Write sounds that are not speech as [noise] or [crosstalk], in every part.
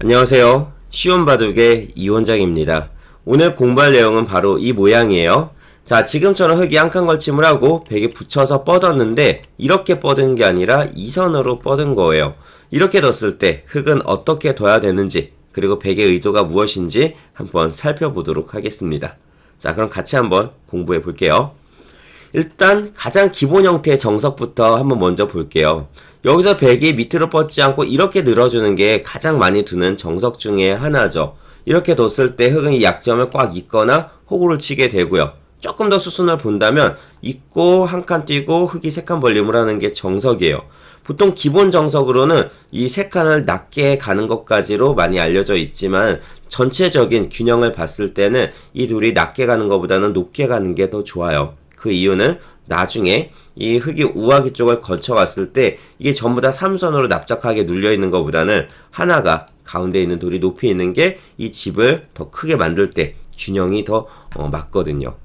안녕하세요. 쉬운 바둑의 이원장입니다. 오늘 공부할 내용은 바로 이 모양이에요. 자, 지금처럼 흙이 한 칸 걸침을 하고 벽에 붙여서 뻗었는데 이렇게 뻗은 게 아니라 이 선으로 뻗은 거예요. 이렇게 뒀을 때 흙은 어떻게 둬야 되는지 그리고 벽의 의도가 무엇인지 한번 살펴보도록 하겠습니다. 자, 그럼 같이 한번 공부해 볼게요. 일단 가장 기본 형태의 정석부터 한번 먼저 볼게요. 여기서 백이 밑으로 뻗지 않고 이렇게 늘어주는 게 가장 많이 두는 정석 중에 하나죠. 이렇게 뒀을 때 흙은 이 약점을 꽉 잇거나 호구를 치게 되고요. 조금 더 수순을 본다면 잇고 한칸 띄고 흙이 세 칸 벌림을 하는 게 정석이에요. 보통 기본 정석으로는 이 세 칸을 낮게 가는 것까지로 많이 알려져 있지만 전체적인 균형을 봤을 때는 이 둘이 낮게 가는 것보다는 높게 가는 게 더 좋아요. 그 이유는 나중에 이 흙이 우아기 쪽을 거쳐갔을 때 이게 전부 다 삼선으로 납작하게 눌려 있는 것보다는 하나가 가운데 있는 돌이 높이 있는 게 이 집을 더 크게 만들 때 균형이 더 어, 맞거든요.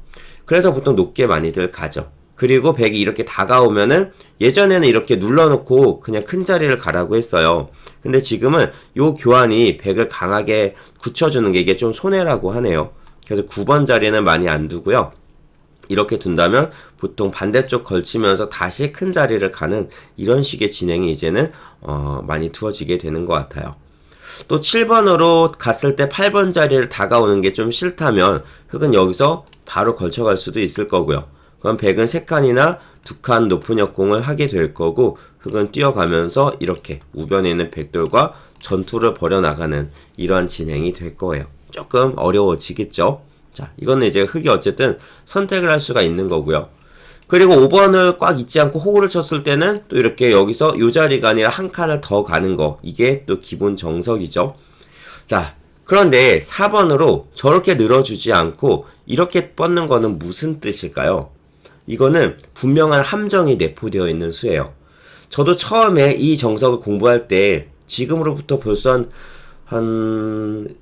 그래서 보통 높게 많이들 가죠. 그리고 백이 이렇게 다가오면은 예전에는 이렇게 눌러놓고 그냥 큰 자리를 가라고 했어요. 근데 지금은 요 교환이 백을 강하게 굳혀주는 게 이게 좀 손해라고 하네요. 그래서 9번 자리는 많이 안 두고요. 이렇게 둔다면 보통 반대쪽 걸치면서 다시 큰 자리를 가는 이런 식의 진행이 이제는 어, 많이 두어지게 되는 것 같아요. 또 7번으로 갔을 때 8번 자리를 다가오는 게 좀 싫다면 흙은 여기서 바로 걸쳐갈 수도 있을 거고요. 그럼 백은 3칸이나 2칸 높은 역공을 하게 될 거고 흙은 뛰어가면서 이렇게 우변에 있는 백돌과 전투를 벌여나가는 이러한 진행이 될 거예요. 조금 어려워지겠죠? 자, 이거는 이제 흙이 어쨌든 선택을 할 수가 있는 거고요. 그리고 5번을 꽉 잊지 않고 호구를 쳤을 때는 또 이렇게 여기서 요 자리가 아니라 한 칸을 더 가는 거. 이게 또 기본 정석이죠. 자, 그런데 4번으로 저렇게 늘어주지 않고 이렇게 뻗는 거는 무슨 뜻일까요? 이거는 분명한 함정이 내포되어 있는 수예요. 저도 처음에 이 정석을 공부할 때 지금으로부터 벌써 한, 한,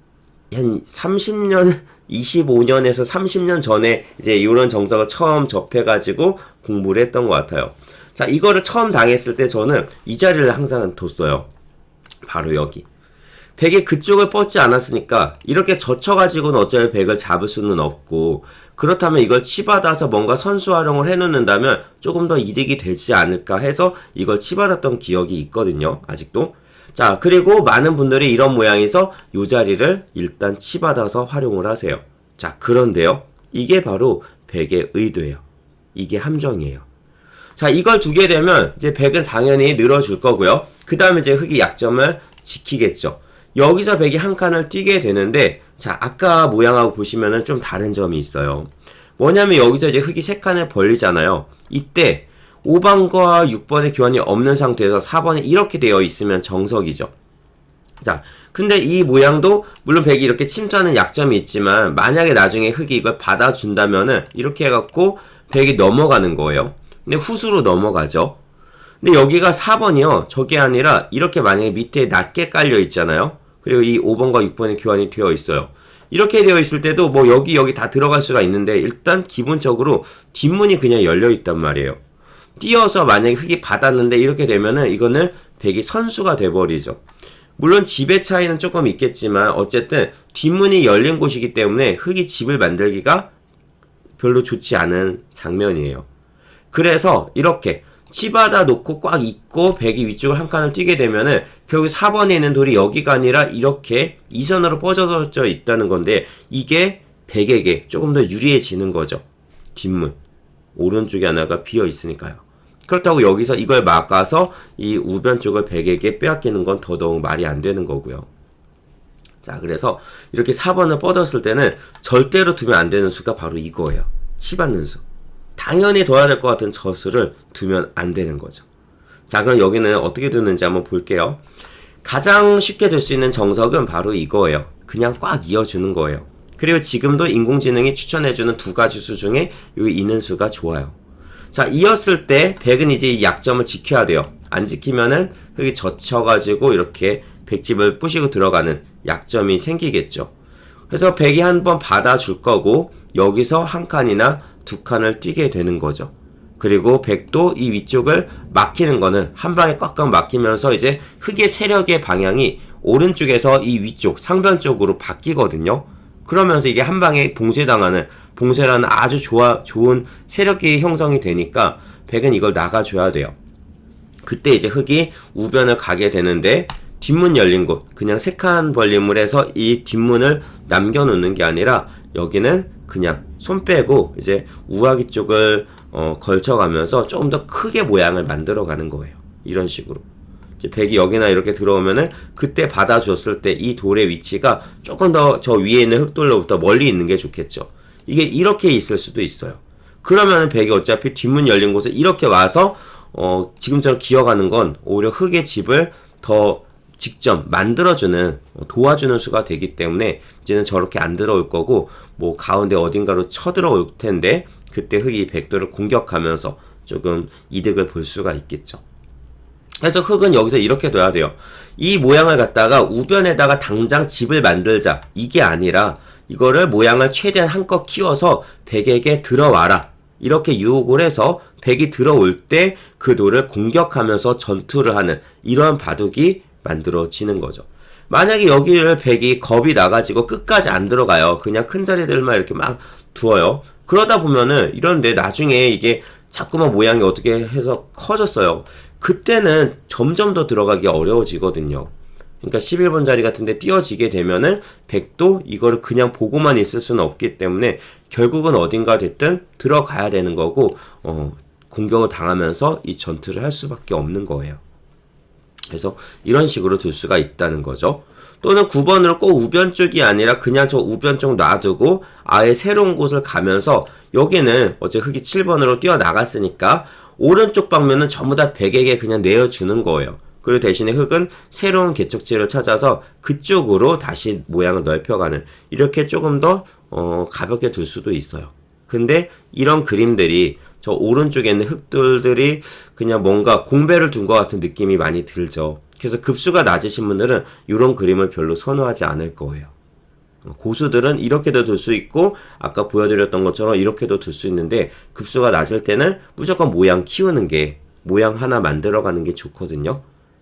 한 30년, 25년에서 30년 전에 이제 이런 정석을 처음 접해가지고 공부를 했던 것 같아요. 자, 이거를 처음 당했을 때 저는 이 자리를 항상 뒀어요. 바로 여기. 백이 그쪽을 뻗지 않았으니까 이렇게 젖혀가지고는 어차피 백을 잡을 수는 없고 그렇다면 이걸 치받아서 뭔가 선수 활용을 해놓는다면 조금 더 이득이 되지 않을까 해서 이걸 치받았던 기억이 있거든요. 아직도. 자, 그리고 많은 분들이 이런 모양에서 이 자리를 일단 치받아서 활용을 하세요. 자, 그런데요. 이게 바로 백의 의도예요. 이게 함정이에요. 자, 이걸 두게 되면 이제 백은 당연히 늘어줄 거고요. 그 다음에 이제 흙이 약점을 지키겠죠. 여기서 백이 한 칸을 뛰게 되는데, 자, 아까 모양하고 보시면은 좀 다른 점이 있어요. 뭐냐면 여기서 이제 흙이 세 칸을 벌리잖아요. 이때 5번과 6번의 교환이 없는 상태에서 4번이 이렇게 되어 있으면 정석이죠. 자, 근데 이 모양도 물론 백이 이렇게 침투하는 약점이 있지만 만약에 나중에 흙이 이걸 받아준다면은 이렇게 해갖고 백이 넘어가는 거예요. 근데 후수로 넘어가죠. 근데 여기가 4번이요. 저게 아니라 이렇게 만약에 밑에 낮게 깔려 있잖아요. 그리고 이 5번과 6번의 교환이 되어 있어요. 이렇게 되어 있을 때도 뭐 여기 여기 다 들어갈 수가 있는데 일단 기본적으로 뒷문이 그냥 열려 있단 말이에요. 띄어서 만약에 흙이 받았는데 이렇게 되면은 이거는 백이 선수가 돼버리죠. 물론 집의 차이는 조금 있겠지만 어쨌든 뒷문이 열린 곳이기 때문에 흙이 집을 만들기가 별로 좋지 않은 장면이에요. 그래서 이렇게 치받아 놓고 꽉 있고 백이 위쪽을 한 칸을 뛰게 되면은 결국 4번에 있는 돌이 여기가 아니라 이렇게 이선으로 뻗어져 있다는 건데 이게 백에게 조금 더 유리해지는 거죠. 뒷문. 오른쪽에 하나가 비어 있으니까요. 그렇다고 여기서 이걸 막아서 이 우변 쪽을 백에게 빼앗기는 건 더더욱 말이 안 되는 거고요. 자, 그래서 이렇게 4번을 뻗었을 때는 절대로 두면 안 되는 수가 바로 이거예요. 치받는 수. 당연히 둬야 될 것 같은 저 수를 두면 안 되는 거죠. 자, 그럼 여기는 어떻게 두는지 한번 볼게요. 가장 쉽게 될 수 있는 정석은 바로 이거예요. 그냥 꽉 이어주는 거예요. 그리고 지금도 인공지능이 추천해주는 두 가지 수 중에 여기 있는 수가 좋아요. 자, 이었을 때 백은 이제 이 약점을 지켜야 돼요. 안 지키면은 흙이 젖혀가지고 이렇게 백집을 부시고 들어가는 약점이 생기겠죠. 그래서 백이 한 번 받아줄 거고 여기서 한 칸이나 두 칸을 뛰게 되는 거죠. 그리고 백도 이 위쪽을 막히는 거는 한 방에 꽉꽉 막히면서 이제 흙의 세력의 방향이 오른쪽에서 이 위쪽 상변 쪽으로 바뀌거든요. 그러면서 이게 한 방에 봉쇄당하는 봉쇄라는 아주 좋아 좋은 세력이 형성이 되니까 백은 이걸 나가줘야 돼요. 그때 이제 흙이 우변을 가게 되는데 뒷문 열린 곳 그냥 세 칸 벌림을 해서 이 뒷문을 남겨놓는 게 아니라 여기는 그냥 손 빼고 이제 우아기 쪽을 어, 걸쳐가면서 조금 더 크게 모양을 만들어가는 거예요. 이런 식으로. 이제 백이 여기나 이렇게 들어오면은 그때 받아줬을 때 이 돌의 위치가 조금 더 저 위에 있는 흙돌로부터 멀리 있는 게 좋겠죠. 이게 이렇게 있을 수도 있어요. 그러면은 백이 어차피 뒷문 열린 곳에 이렇게 와서 어 지금처럼 기어가는 건 오히려 흙의 집을 더 직접 만들어주는 어, 도와주는 수가 되기 때문에 이제는 저렇게 안 들어올 거고 뭐 가운데 어딘가로 쳐들어올 텐데 그때 흙이 백도를 공격하면서 조금 이득을 볼 수가 있겠죠. 그래서 흙은 여기서 이렇게 둬야 돼요. 이 모양을 갖다가 우변에다가 당장 집을 만들자. 이게 아니라 이거를 모양을 최대한 한껏 키워서 백에게 들어와라. 이렇게 유혹을 해서 백이 들어올 때 그 돌을 공격하면서 전투를 하는 이러한 바둑이 만들어지는 거죠. 만약에 여기를 백이 겁이 나가지고 끝까지 안 들어가요. 그냥 큰 자리들만 이렇게 막 두어요. 그러다 보면은 이런데 나중에 이게 자꾸만 모양이 어떻게 해서 커졌어요. 그때는 점점 더 들어가기 어려워지거든요. 그러니까 11번 자리 같은데 띄어지게 되면은 100도 이거를 그냥 보고만 있을 수는 없기 때문에 결국은 어딘가 됐든 들어가야 되는 거고 어, 공격을 당하면서 이 전투를 할 수밖에 없는 거예요. 그래서 이런 식으로 둘 수가 있다는 거죠. 또는 9번으로 꼭 우변 쪽이 아니라 그냥 저 우변 쪽 놔두고 아예 새로운 곳을 가면서 여기는 어제 흙이 7번으로 뛰어나갔으니까 오른쪽 방면은 전부 다 백에게 그냥 내어주는 거예요. 그리고 대신에 흙은 새로운 개척지를 찾아서 그쪽으로 다시 모양을 넓혀가는 이렇게 조금 더 어, 가볍게 둘 수도 있어요. 근데 이런 그림들이 저 오른쪽에 있는 흙돌들이 그냥 뭔가 공배를 둔 것 같은 느낌이 많이 들죠. 그래서 급수가 낮으신 분들은 이런 그림을 별로 선호하지 않을 거예요. 고수들은 이렇게도 둘수 있고 아까 보여드렸던 것처럼 이렇게도 둘수 있는데 급수가 낮을 때는 무조건 모양 키우는 게 모양 하나 만들어가는 게 좋거든요.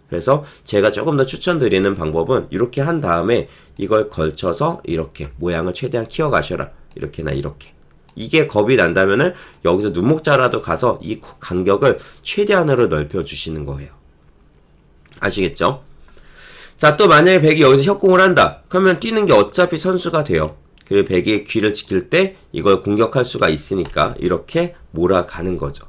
그래서 제가 조금 더 추천드리는 방법은 이렇게 한 다음에 이걸 걸쳐서 이렇게 모양을 최대한 키워가셔라. 이렇게나 이렇게. 이게 겁이 난다면은 여기서 눈목자라도 가서 이 간격을 최대한으로 넓혀 주시는 거예요. 아시겠죠? 자, 또 만약에 백이 여기서 협공을 한다. 그러면 뛰는 게 어차피 선수가 돼요. 그리고 백이 귀를 지킬 때 이걸 공격할 수가 있으니까 이렇게 몰아가는 거죠.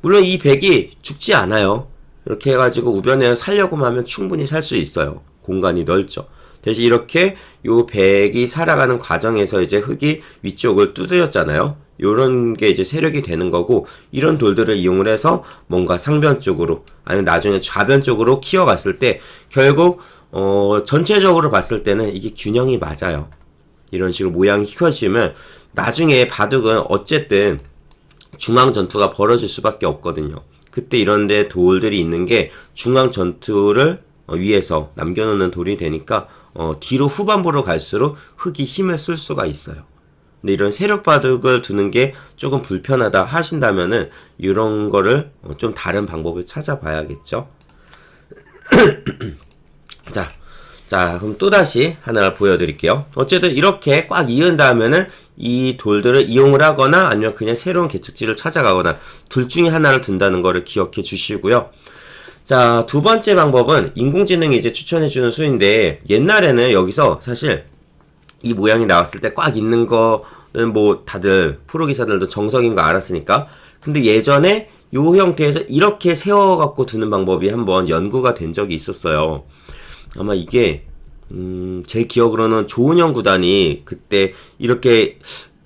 물론 이 백이 죽지 않아요. 이렇게 해가지고 우변에 살려고 하면 충분히 살 수 있어요. 공간이 넓죠. 대신 이렇게 요 백이 살아가는 과정에서 이제 흙이 위쪽을 두드렸잖아요. 요런 게 이제 세력이 되는 거고 이런 돌들을 이용을 해서 뭔가 상변 쪽으로 아니면 나중에 좌변 쪽으로 키워갔을 때 결국 어 전체적으로 봤을 때는 이게 균형이 맞아요. 이런 식으로 모양이 키워지면 나중에 바둑은 어쨌든 중앙 전투가 벌어질 수밖에 없거든요. 그때 이런데 돌들이 있는 게 중앙 전투를 어, 위에서 남겨놓는 돌이 되니까 어, 뒤로 후반부로 갈수록 흙이 힘을 쓸 수가 있어요. 근데 이런 세력 바둑을 두는 게 조금 불편하다 하신다면은 이런 거를 어, 좀 다른 방법을 찾아봐야겠죠. [clears throat] 자, 자 그럼 또 다시 하나를 보여드릴게요. 어쨌든 이렇게 꽉 이은 다음에는 이 돌들을 이용을 하거나 아니면 그냥 새로운 개척지를 찾아가거나 둘 중에 하나를 둔다는 거를 기억해 주시고요. 자, 두 번째 방법은 인공지능이 이제 추천해 주는 수인데, 옛날에는 여기서 사실 이 모양이 나왔을 때 꽉 있는 거는 뭐 다들 프로 기사들도 정석인 거 알았으니까. 근데 예전에 요 형태에서 이렇게 세워 갖고 두는 방법이 한번 연구가 된 적이 있었어요. 아마 이게, 음, 제 기억으로는 조은영 구단이 그때 이렇게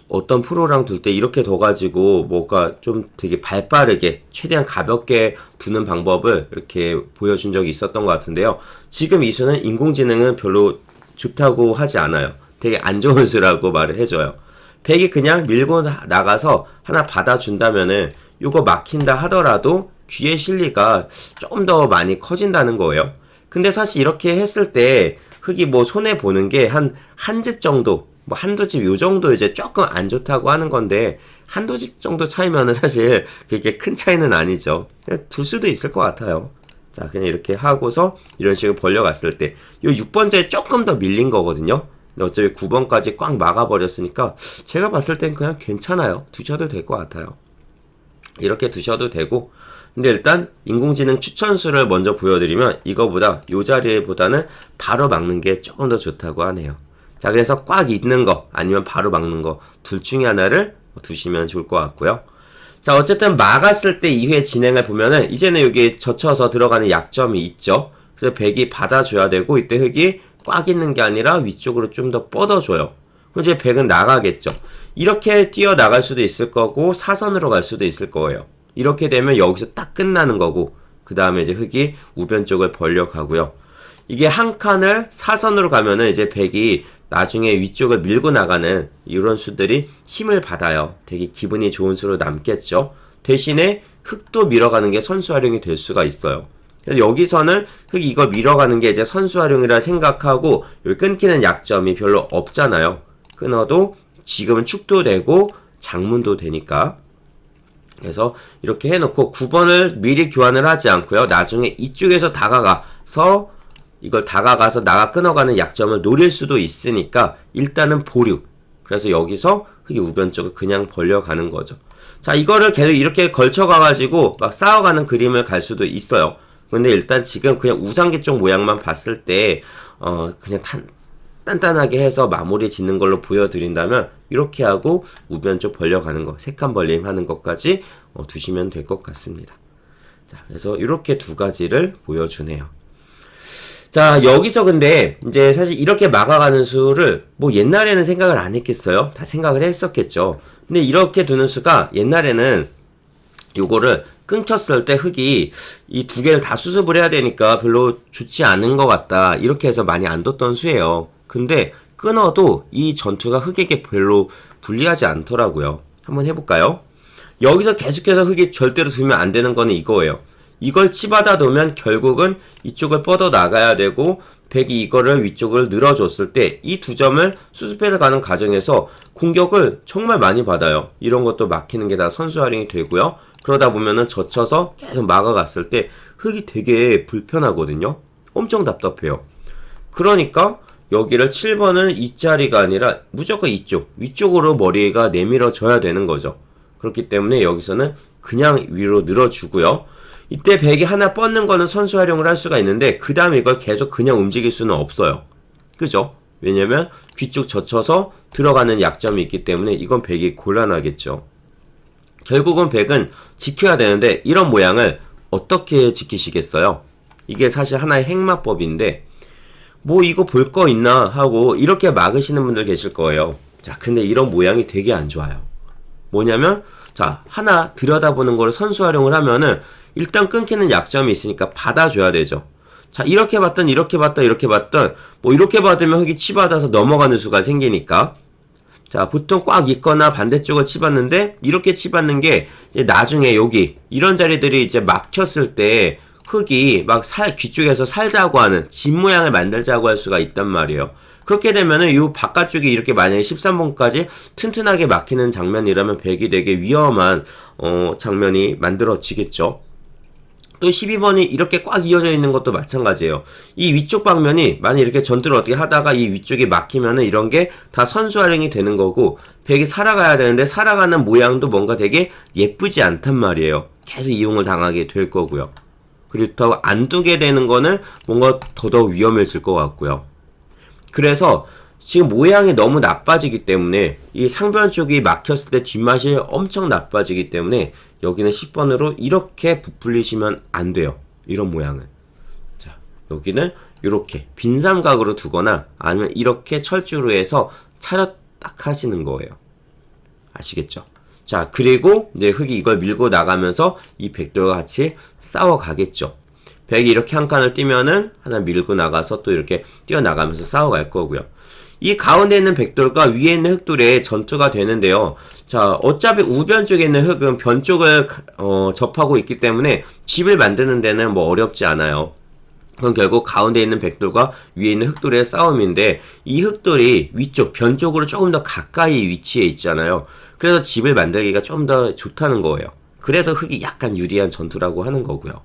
어떤 프로랑 둘 때 이렇게 둬가지고 뭐가 좀 되게 발빠르게 최대한 가볍게 두는 방법을 이렇게 보여준 적이 있었던 것 같은데요. 지금 이 수는 인공지능은 별로 좋다고 하지 않아요. 되게 안 좋은 [laughs] 수라고 말을 해줘요. 백이 그냥 밀고 나- 나가서 하나 받아준다면은 이거 막힌다 하더라도 귀의 실리가 조금 더 많이 커진다는 거예요. 근데 사실 이렇게 했을 때 흙이 뭐 손해 보는 게 한 한 집 정도 뭐 한두 집 요 정도 이제 조금 안 좋다고 하는 건데 한두 집 정도 차이면은 사실 그게 큰 차이는 아니죠. 둘 수도 있을 것 같아요. 자, 그냥 이렇게 하고서 이런 식으로 벌려갔을 때, 요 6번째 조금 더 밀린 거거든요. 어차피 9번까지 꽉 막아버렸으니까, 제가 봤을 땐 그냥 괜찮아요. 두셔도 될 것 같아요. 이렇게 두셔도 되고, 근데 일단 인공지능 추천수를 먼저 보여드리면, 이거보다, 요 자리보다는 바로 막는 게 조금 더 좋다고 하네요. 자, 그래서 꽉 있는 거, 아니면 바로 막는 거, 둘 중에 하나를 두시면 좋을 것 같고요. 자, 어쨌든 막았을 때 이후에 진행을 보면은 이제는 여기 젖혀서 들어가는 약점이 있죠. 그래서 백이 받아줘야 되고 이때 흙이 꽉 있는 게 아니라 위쪽으로 좀 더 뻗어줘요. 그럼 이제 백은 나가겠죠. 이렇게 뛰어 나갈 수도 있을 거고 사선으로 갈 수도 있을 거예요. 이렇게 되면 여기서 딱 끝나는 거고 그 다음에 이제 흙이 우변 쪽을 벌려 가고요. 이게 한 칸을 사선으로 가면은 이제 백이 나중에 위쪽을 밀고 나가는 이런 수들이 힘을 받아요. 되게 기분이 좋은 수로 남겠죠. 대신에 흙도 밀어가는 게 선수 활용이 될 수가 있어요. 여기서는 흙이 이걸 밀어가는 게 이제 선수 활용이라 생각하고 여기 끊기는 약점이 별로 없잖아요. 끊어도 지금은 축도 되고 장문도 되니까. 그래서 이렇게 해놓고 9번을 미리 교환을 하지 않고요. 나중에 이쪽에서 다가가서 이걸 다가가서 나가 끊어가는 약점을 노릴 수도 있으니까 일단은 보류. 그래서 여기서 흙이 우변 쪽을 그냥 벌려가는 거죠. 자, 이거를 계속 이렇게 걸쳐가가지고 막 쌓아가는 그림을 갈 수도 있어요. 근데 일단 지금 그냥 우상계 쪽 모양만 봤을 때, 어, 그냥 탄, 단단하게 해서 마무리 짓는 걸로 보여드린다면, 이렇게 하고 우변 쪽 벌려가는 거, 색감 벌림 하는 것까지 어, 두시면 될 것 같습니다. 자, 그래서 이렇게 두 가지를 보여주네요. 자, 여기서 근데 이제 사실 이렇게 막아가는 수를 뭐 옛날에는 생각을 안 했겠어요? 다 생각을 했었겠죠. 근데 이렇게 두는 수가 옛날에는 요거를 끊겼을 때 흙이 이 두 개를 다 수습을 해야 되니까 별로 좋지 않은 것 같다. 이렇게 해서 많이 안 뒀던 수예요. 근데 끊어도 이 전투가 흙에게 별로 불리하지 않더라고요. 한번 해볼까요? 여기서 계속해서 흙이 절대로 두면 안 되는 거는 이거예요. 이걸 치받아 놓으면 결국은 이쪽을 뻗어 나가야 되고 백이 이거를 위쪽을 늘어줬을 때 이 두 점을 수습해 가는 과정에서 공격을 정말 많이 받아요. 이런 것도 막히는 게 다 선수 활용이 되고요. 그러다 보면은 젖혀서 계속 막아갔을 때 흙이 되게 불편하거든요. 엄청 답답해요. 그러니까 여기를 7번은 이 자리가 아니라 무조건 이쪽, 위쪽으로 머리가 내밀어져야 되는 거죠. 그렇기 때문에 여기서는 그냥 위로 늘어주고요. 이때 백이 하나 뻗는 거는 선수 활용을 할 수가 있는데 그 다음에 이걸 계속 그냥 움직일 수는 없어요. 그죠? 왜냐면 귀쪽 젖혀서 들어가는 약점이 있기 때문에 이건 백이 곤란하겠죠. 결국은 백은 지켜야 되는데 이런 모양을 어떻게 지키시겠어요? 이게 사실 하나의 행마법인데 뭐 이거 볼 거 있나 하고 이렇게 막으시는 분들 계실 거예요. 자, 근데 이런 모양이 되게 안 좋아요. 뭐냐면 자, 하나 들여다보는 걸 선수 활용을 하면은 일단 끊기는 약점이 있으니까 받아줘야 되죠. 자, 이렇게 받든 이렇게 받든 이렇게 받든 뭐 이렇게 받으면 흙이 치받아서 넘어가는 수가 생기니까 자, 보통 꽉 있거나 반대쪽을 치받는데 이렇게 치받는 게 나중에 여기 이런 자리들이 이제 막혔을 때 흙이 막 살 귀 쪽에서 살자고 하는 집 모양을 만들자고 할 수가 있단 말이에요. 그렇게 되면은 이 바깥쪽이 이렇게 만약에 13번까지 튼튼하게 막히는 장면이라면 백이 되게 위험한 어 장면이 만들어지겠죠. 또 12번이 이렇게 꽉 이어져 있는 것도 마찬가지예요. 이 위쪽 방면이 만약 이렇게 전투를 어떻게 하다가 이 위쪽이 막히면은 이런 게 다 선수 활용이 되는 거고 백이 살아가야 되는데 살아가는 모양도 뭔가 되게 예쁘지 않단 말이에요. 계속 이용을 당하게 될 거고요. 그렇다고 안 두게 되는 거는 뭔가 더더욱 위험해질 것 같고요. 그래서 지금 모양이 너무 나빠지기 때문에 이 상변 쪽이 막혔을 때 뒷맛이 엄청 나빠지기 때문에 여기는 10번으로 이렇게 부풀리시면 안 돼요. 이런 모양은. 자, 여기는 이렇게 빈 삼각으로 두거나 아니면 이렇게 철주로 해서 차렷 딱 하시는 거예요. 아시겠죠? 자, 그리고 이제 흙이 이걸 밀고 나가면서 이 백돌과 같이 싸워 가겠죠. 백이 이렇게 한 칸을 뛰면은 하나 밀고 나가서 또 이렇게 뛰어나가면서 싸워갈 거고요. 이 가운데 있는 백돌과 위에 있는 흑돌의 전투가 되는데요. 자, 어차피 우변 쪽에 있는 흙은 변 쪽을 어, 접하고 있기 때문에 집을 만드는 데는 뭐 어렵지 않아요. 그럼 결국 가운데 있는 백돌과 위에 있는 흑돌의 싸움인데 이 흑돌이 위쪽 변 쪽으로 조금 더 가까이 위치해 있잖아요. 그래서 집을 만들기가 좀 더 좋다는 거예요. 그래서 흙이 약간 유리한 전투라고 하는 거고요.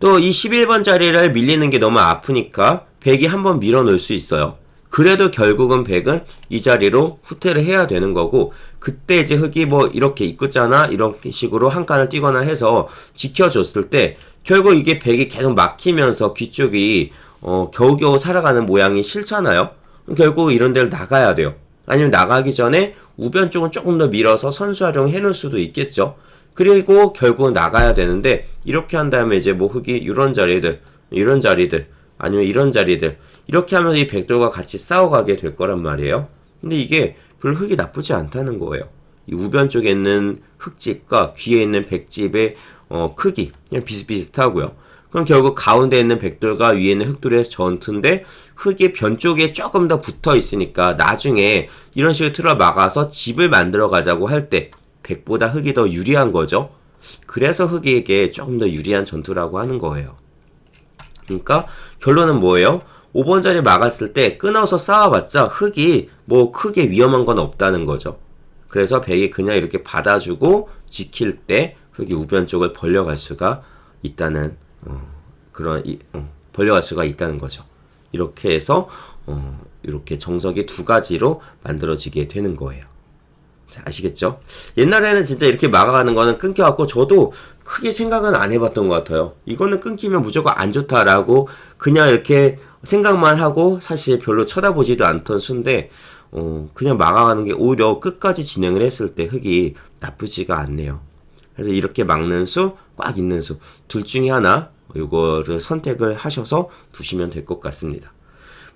또 이 11번 자리를 밀리는 게 너무 아프니까 백이 한번 밀어 놓을 수 있어요. 그래도 결국은 백은 이 자리로 후퇴를 해야 되는 거고 그때 이제 흑이 뭐 이렇게 있겠잖아 이런 식으로 한 칸을 띄거나 해서 지켜줬을 때 결국 이게 백이 계속 막히면서 귀 쪽이 어 겨우겨우 살아가는 모양이 싫잖아요. 결국 이런 데를 나가야 돼요. 아니면 나가기 전에 우변 쪽은 조금 더 밀어서 선수 활용 해 놓을 수도 있겠죠. 그리고 결국은 나가야 되는데 이렇게 한 다음에 이제 뭐 흑이 이런 자리들 이런 자리들 아니면 이런 자리들 이렇게 하면서 이 백돌과 같이 싸워가게 될 거란 말이에요. 근데 이게 별로 흙이 나쁘지 않다는 거예요. 이 우변 쪽에 있는 흙집과 귀에 있는 백집의 어, 크기 그냥 비슷비슷하고요. 그럼 결국 가운데 있는 백돌과 위에 있는 흑돌의 전투인데 흙이 변 쪽에 조금 더 붙어 있으니까 나중에 이런 식으로 틀어 막아서 집을 만들어 가자고 할 때 백보다 흙이 더 유리한 거죠. 그래서 흙에게 조금 더 유리한 전투라고 하는 거예요. 그러니까 결론은 뭐예요? 5번 자리 막았을 때 끊어서 싸워봤자 흙이 뭐 크게 위험한 건 없다는 거죠. 그래서 백이 그냥 이렇게 받아주고 지킬 때 흙이 우변 쪽을 벌려갈 수가 있다는 어, 그런 이, 어, 벌려갈 수가 있다는 거죠. 이렇게 해서 어, 이렇게 정석이 두 가지로 만들어지게 되는 거예요. 자, 아시겠죠? 옛날에는 진짜 이렇게 막아가는 거는 끊겨갖고 저도 크게 생각은 안 해봤던 것 같아요. 이거는 끊기면 무조건 안 좋다라고 그냥 이렇게 생각만 하고 사실 별로 쳐다보지도 않던 수인데, 어, 그냥 막아가는 게 오히려 끝까지 진행을 했을 때 흙이 나쁘지가 않네요. 그래서 이렇게 막는 수, 꽉 있는 수, 둘 중에 하나, 이거를 선택을 하셔서 두시면 될 것 같습니다.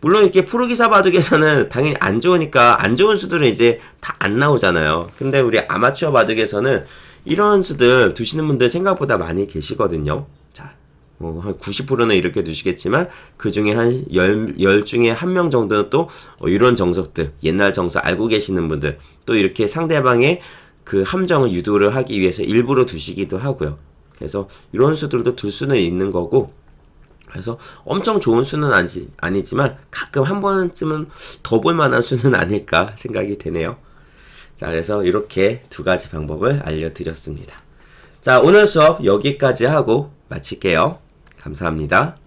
물론 이렇게 프로기사 바둑에서는 [laughs] 당연히 안 좋으니까 안 좋은 수들은 이제 다 안 나오잖아요. 근데 우리 아마추어 바둑에서는 이런 수들 두시는 분들 생각보다 많이 계시거든요. 자, 어, 한 90%는 이렇게 두시겠지만 그 중에 한 10, 10 중에 한 명 정도는 또 어, 이런 정석들, 옛날 정석 알고 계시는 분들 또 이렇게 상대방의 그 함정을 유도를 하기 위해서 일부러 두시기도 하고요. 그래서 이런 수들도 둘 수는 있는 거고 그래서 엄청 좋은 수는 아니, 아니지만 가끔 한 번쯤은 더 볼 만한 수는 [laughs] 아닐까 생각이 되네요. 자, 그래서 이렇게 두 가지 방법을 알려드렸습니다. 자, 오늘 수업 여기까지 하고 마칠게요. 감사합니다.